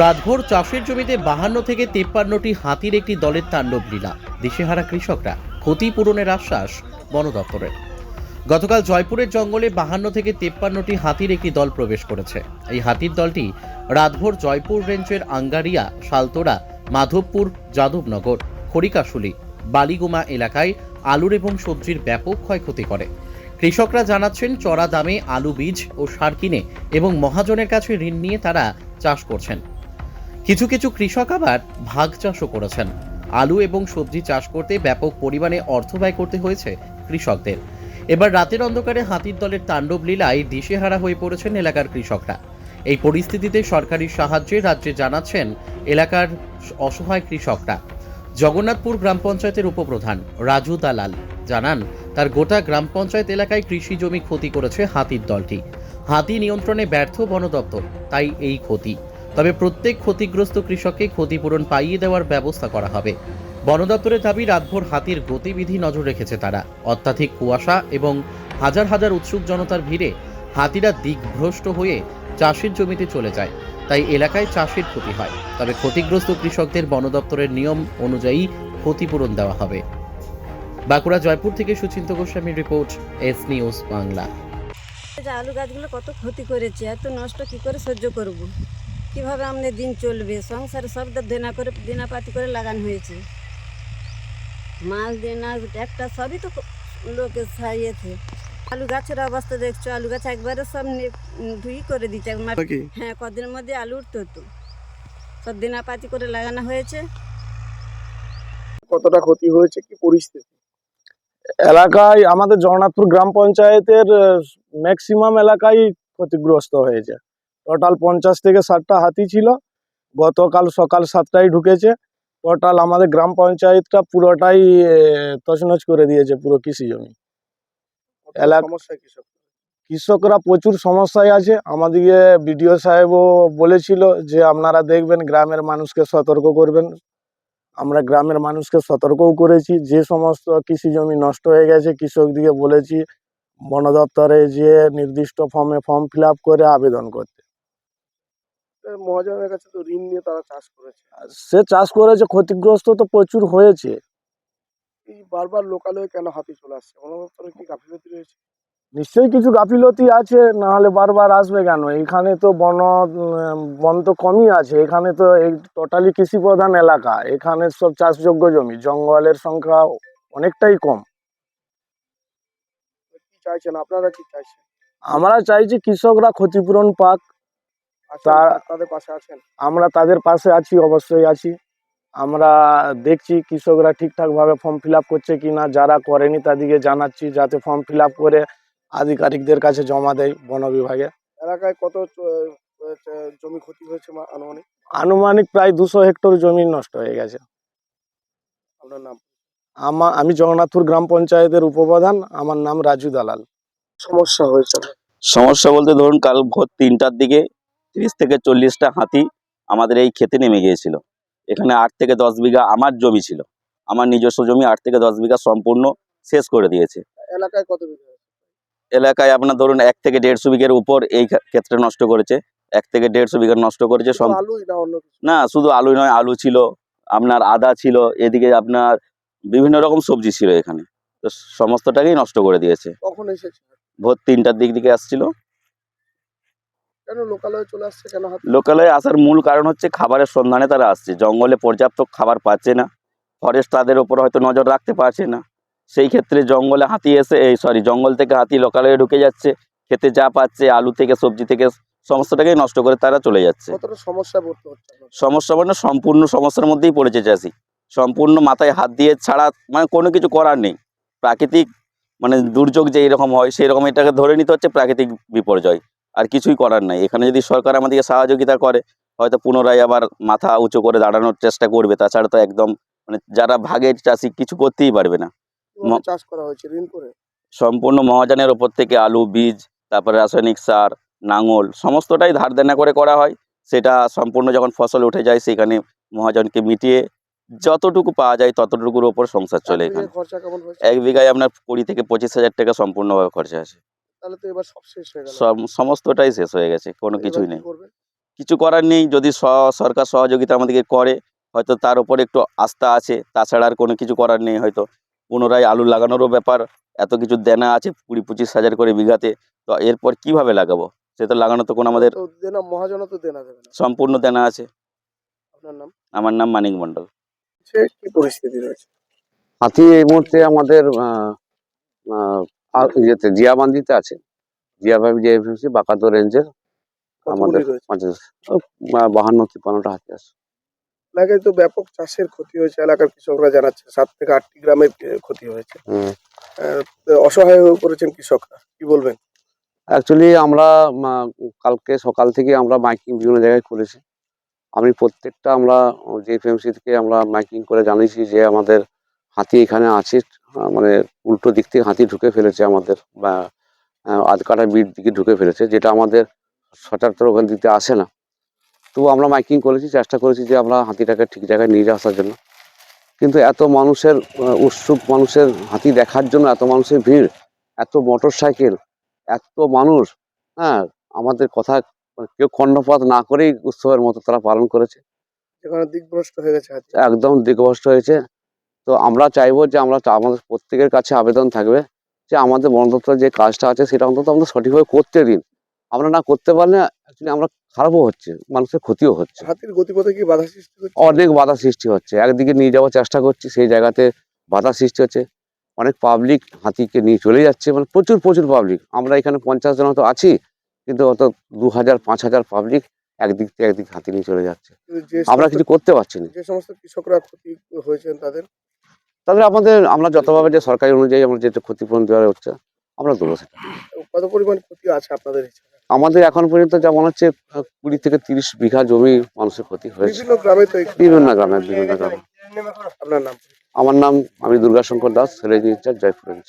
রাতভর চাষের জমিতে বাহান্ন থেকে তেপ্পান্নটি হাতির একটি দলের তাণ্ডব লীলা দিশেহারা কৃষকরা ক্ষতিপূরণের আশ্বাস বন দপ্তরের গতকাল জয়পুরের জঙ্গলে বাহান্ন থেকে তেপ্পান্নটি হাতির একটি দল প্রবেশ করেছে। এই হাতির দলটি রাতভর জয়পুর রেঞ্জের আঙ্গারিয়া, শালতোড়া, মাধবপুর, যাদবনগর, খড়িকাশুলি, বালিগুমা এলাকায় আলুর এবং সবজির ব্যাপক ক্ষয়ক্ষতি করে। কৃষকরা জানাচ্ছেন, চড়া দামে আলু বীজ ও সার কিনে এবং মহাজনের কাছে ঋণ নিয়ে তারা চাষ করছেন। কিছু কিছু কৃষক আবার ভাগ চাষও করেছেন। আলু এবং সবজি চাষ করতে ব্যাপক পরিমাণে অর্থ ব্যয় করতে হয়েছে কৃষকদের। এবার রাতের অন্ধকারে হাতির দলের তাণ্ডব লীলায় দিশেহারা হয়ে পড়েছেন এলাকার কৃষকরা। এই পরিস্থিতিতে সরকারি সাহায্যে রাজ্যে জানাচ্ছেন এলাকার অসহায় কৃষকরা। জগন্নাথপুর গ্রাম পঞ্চায়েতের উপপ্রধান রাজু দালাল জানান, তার গোটা গ্রাম পঞ্চায়েত এলাকায় কৃষি জমি ক্ষতি করেছে হাতির দলটি। হাতি নিয়ন্ত্রণে ব্যর্থ বন দপ্তর তাই এই ক্ষতি। তবে প্রত্যেক ক্ষতিগ্রস্ত কৃষককে ক্ষতিপূরণ পাইয়ে দেওয়ার ব্যবস্থা করা হবে। বন দপ্তরের দাবি, রাতভর হাতির গতিবিধি নজর রেখেছে তারা। অত্যাধিক কুয়াশা এবং হাজার হাজার উৎসুক জনতার ভিড়ে হাতিরা দিকভ্রষ্ট হয়ে চাষের জমিতে চলে যায়। তাই এলাকায় চাষের ক্ষতি হয়। তবে ক্ষতিগ্রস্ত কৃষকদের বন দপ্তরের নিয়ম অনুযায়ী ক্ষতিপূরণ দেওয়া হবে। বাঁকুড়া, জয়পুর থেকে সুচিন্ত গোস্বামীর রিপোর্ট, এস নিউজ বাংলা। আলু গাছগুলো কত ক্ষতি করেছে? এত নষ্ট কি করে সহ্য করব। কীভাবে আমাদের দিন চলবে? সংসারে সব তো দেনা করে দেনাপাতি করে লাগানো হয়েছে। মাল দেনা একটা সবই তো লোকে সাইয়েছে আলু গাছের অবস্থা দেখছ? আলু গাছ একবারে সব ধুই করে দিচ্ছে। হ্যাঁ কদিনের মধ্যে আলু উঠতো তো। সব দেনাপাতি করে লাগানো হয়েছে। কতটা ক্ষতি হয়েছে কি পরিস্থিতি? এলাকায় আমাদের জগন্নাথপুর গ্রাম পঞ্চায়েতের ম্যাক্সিমাম এলাকায় ক্ষতিগ্রস্ত হয়েছে। টোটাল পঞ্চাশ থেকে ষাটটা হাতি ছিল। গতকাল সকাল সাতটায় ঢুকেছে। টোটাল আমাদের গ্রাম পঞ্চায়েতটা পুরোটাই তছনছ করে দিয়েছে পুরো কৃষি জমি। কৃষকরা প্রচুর সমস্যায় আছে। আমাদেরকে বিডিও সাহেবও বলেছিল যে আপনারা দেখবেন গ্রামের মানুষকে সতর্ক করবেন। আমরা গ্রামের মানুষকে সতর্কও করেছি। যে সমস্ত কৃষি জমি নষ্ট হয়ে গেছে কৃষকদিকে বলেছি বন দপ্তরে যে নির্দিষ্ট ফর্মে ফর্ম ফিল আপ করে আবেদন করতে। মহাজনের কাছে তো ঋণ নিয়ে তারা চাষ করেছে। আর সে চাষ করেছে ক্ষতিগ্রস্ত তো প্রচুর হয়েছে। এই বারবার লোকালয়ে কেন হাতি চলে আসছে? বন কি গাফিলতি রয়েছে? নিশ্চয়ই কিছু গাফিলতি আছে না হলে বারবার আসবে কেন? এখানে তো বন বন তো কমই আছে। এখানে তো এই টোটালি কৃষি প্রধান এলাকা। এখানে সব চাষযোগ্য জমি। জঙ্গলের সংখ্যা অনেকটাই কম। কি চাইছেন? আপনারা কি চাইছেন? আমরা চাইছি কৃষকরা ক্ষতিপূরণ পাক। তাদের পাশে আছেন আমরা তাদের পাশে আছি অবশ্যই আছি। আমরা দেখছি কৃষকরা ঠিকঠাকভাবে ফর্ম ফিল আপ করছে কি না যারা করেনি তাদেরকে জানাচ্ছি যাতে ফর্ম ফিল আপ করে আধিকারিকদের কাছে জমা দেয় বন বিভাগে। এলাকায় কত জমি ক্ষতি হয়েছে আনুমানিক? আনুমানিক প্রায় দুশো হেক্টর জমি নষ্ট হয়ে গেছে। আপনার নাম? আমা আমি জগন্নাথপুর গ্রাম পঞ্চায়েতের উপপ্রধান আমার নাম রাজু দালাল। সমস্যা হয়েছে। সমস্যা বলতে ধরুন কাল ভোর তিনটার দিকে তিরিশ থেকে চল্লিশটা হাতি আমাদের এই খেতে নেমে গিয়েছিল। এখানে আট থেকে দশ বিঘা আমার জমি ছিল। আমার নিজস্ব জমি আট থেকে দশ বিঘা সম্পূর্ণ শেষ করে দিয়েছে। এলাকায় কত বিঘা এলাকায় আপনার ধরুন এক থেকে দেড়শো বিঘের উপর এই ক্ষেত্রে নষ্ট করেছে। এক থেকে দেড়শো বিঘা নষ্ট করেছে না শুধু আলু নয় আলু ছিল আপনার আদা ছিল এদিকে আপনার বিভিন্ন রকম সবজি ছিল এখানে। তো সমস্তটাকেই নষ্ট করে দিয়েছে। ভোর তিনটার দিক দিকে আসছিল। কেন লোকালয়ে চলে আসছে? কেন লোকালয়ে আসার মূল কারণ হচ্ছে খাবারের সন্ধানে তারা আসছে। জঙ্গলে পর্যাপ্ত খাবার পাচ্ছে না। ফরেস্ট তাদের ওপর হয়তো নজর রাখতে পারছে না। সেই ক্ষেত্রে জঙ্গলে হাতি এসে এই সরি জঙ্গল থেকে হাতি লোকালয়ে ঢুকে যাচ্ছে। খেতে যা পাচ্ছে আলু থেকে সবজি থেকে সমস্তটাকেই নষ্ট করে তারা চলে যাচ্ছে। সমস্যা? সমস্যা মানে সম্পূর্ণ সমস্যার মধ্যেই পড়েছে চাষি। সম্পূর্ণ মাথায় হাত দিয়ে ছাড়া মানে কোনো কিছু করার নেই। প্রাকৃতিক মানে দুর্যোগ যে এরকম হয় সেই রকম এটাকে ধরে নিতে হচ্ছে প্রাকৃতিক বিপর্যয়। আর কিছুই করার নাই। এখানে যদি সরকার আমাদেরকে সহযোগিতা করে হয়তো পুনরায় আবার মাথা উঁচু করে দাঁড়ানোর চেষ্টা করবে। তাছাড়া তো একদম মানে যারা ভাগের চাষি কিছু করতেই পারবে না। চাষ করা হয়েছে ঋণ করে। সম্পূর্ণ মহাজনের ওপর থেকে আলু বীজ তারপরে রাসায়নিক সার নাঙল সমস্তটাই ধার দেনা করে করা হয়। সেটা সম্পূর্ণ যখন ফসল উঠে যায় সেখানে মহাজনকে মিটিয়ে যতটুকু পাওয়া যায় ততটুকুর ওপর সংসার চলে এখানে। এক বিঘায় আপনার কুড়ি থেকে পঁচিশ হাজার টাকা সম্পূর্ণভাবে খরচা আছে তাহলে তো এবার সব শেষ হয়ে গেল। সব সমস্তটাই শেষ হয়ে গেছে কোনো কিছুই নেই। কিছু করার নেই যদি সরকার সহযোগিতা আমাদেরকে করে হয়তো তার উপরে একটু আস্থা আছে তাছাড়া আর কোনো কিছু করার নেই হয়তো। পুনরায় আলু লাগানোরও ব্যাপার এত কিছু দেনা আছে কুড়ি পঁচিশ হাজার করে বিঘাতে তো এরপর কীভাবে লাগাবো? সে তো লাগানো তো কোনো আমাদের দেনা মহাজন তো দেনা দেবে সম্পূর্ণ দেনা আছে। আপনার নাম? আমার নাম মানিক মণ্ডল। কি পরিস্থিতি রয়েছে? হাতি এই মুহূর্তে আমাদের আহ, আহ, আর ইয়েতে জিয়াবান্দিতে আছে। জিয়াবান্দি যে এফএমসি বাকাতো রেঞ্জের আমাদের বাহান্ন তিপ্পান্নটা হাতি আছে। এলাকায় তো ব্যাপক চাষের ক্ষতি হয়েছে এলাকার কৃষকরা জানাচ্ছে সাত থেকে আটটি গ্রামের ক্ষতি হয়েছে। অসহায় হয়ে পড়েছেন কৃষকরা কি বলবেন? অ্যাকচুয়ালি আমরা কালকে সকাল থেকে আমরা মাইকিং বিভিন্ন জায়গায় করেছি। আমি প্রত্যেকটা আমরা যে এফএমসি থেকে আমরা মাইকিং করে জানিয়েছি যে আমাদের হাতি এখানে আছে মানে উল্টো দিক থেকে হাতি ঢুকে ফেলেছে আমাদের বা আধকাটা বিট দিকে ঢুকে ফেলেছে যেটা আমাদের সচরাচর ওখান দিতে আসে না। তো আমরা মাইকিং করেছি চেষ্টা করেছি যে আমরা হাতিটাকে ঠিক জায়গায় নিয়ে আসার জন্য। কিন্তু এত মানুষের উৎসুক মানুষের হাতি দেখার জন্য এত মানুষের ভিড় এত মোটর সাইকেল এত মানুষ হ্যাঁ আমাদের কথা কেউ খণ্ডপাত না করেই উৎসবের মতো তারা পালন করেছে। হয়ে একদম দিগ্ভ্রষ্ট হয়েছে। তো আমরা চাইব যে আমরা আমাদের প্রত্যেকের কাছে আবেদন থাকবে যে আমাদের বন দপ্তরের যে কাজটা আছে সেটা অন্তত আমাদের সঠিকভাবে করতে দিন। আমরা না করতে পারলে অ্যাকচুয়ালি আমরা খারাপও হচ্ছে মানুষের ক্ষতিও হচ্ছে। হাতির গতিপথে কি বাধা সৃষ্টি হচ্ছে? অনেক বাধা সৃষ্টি হচ্ছে। একদিকে নিয়ে যাওয়ার চেষ্টা করছি সেই জায়গাতে বাধা সৃষ্টি হচ্ছে। অনেক পাবলিক হাতিকে নিয়ে চলে যাচ্ছে মানে প্রচুর প্রচুর পাবলিক আমরা এখানে পঞ্চাশ জন তো আছি কিন্তু অত দু হাজার পাঁচ হাজার পাবলিক একদিক থেকে একদিক হাতি নিয়ে চলে যাচ্ছে। আমরা কিছু করতে পারছি না। যে সমস্ত কৃষকরা ক্ষতি হয়েছেন তাদের? তাহলে আমাদের আমরা যতভাবে যে সরকারি অনুযায়ী আমরা যেটা ক্ষতিপূরণ দেওয়া হচ্ছে আমরা দেবো সেটা। কত পরিমাণ ক্ষতি আছে আপনাদের আমাদের এখন পর্যন্ত যা মনে হচ্ছে কুড়ি থেকে তিরিশ বিঘা জমি মানুষের ক্ষতি হয়েছে। বিভিন্ন গ্রামে বিভিন্ন গ্রামে বিভিন্ন গ্রামে। আপনার নাম? আমার নাম আমি দুর্গাশঙ্কর দাস ছেলে ইনচার্জ জয়পুর রেঞ্জ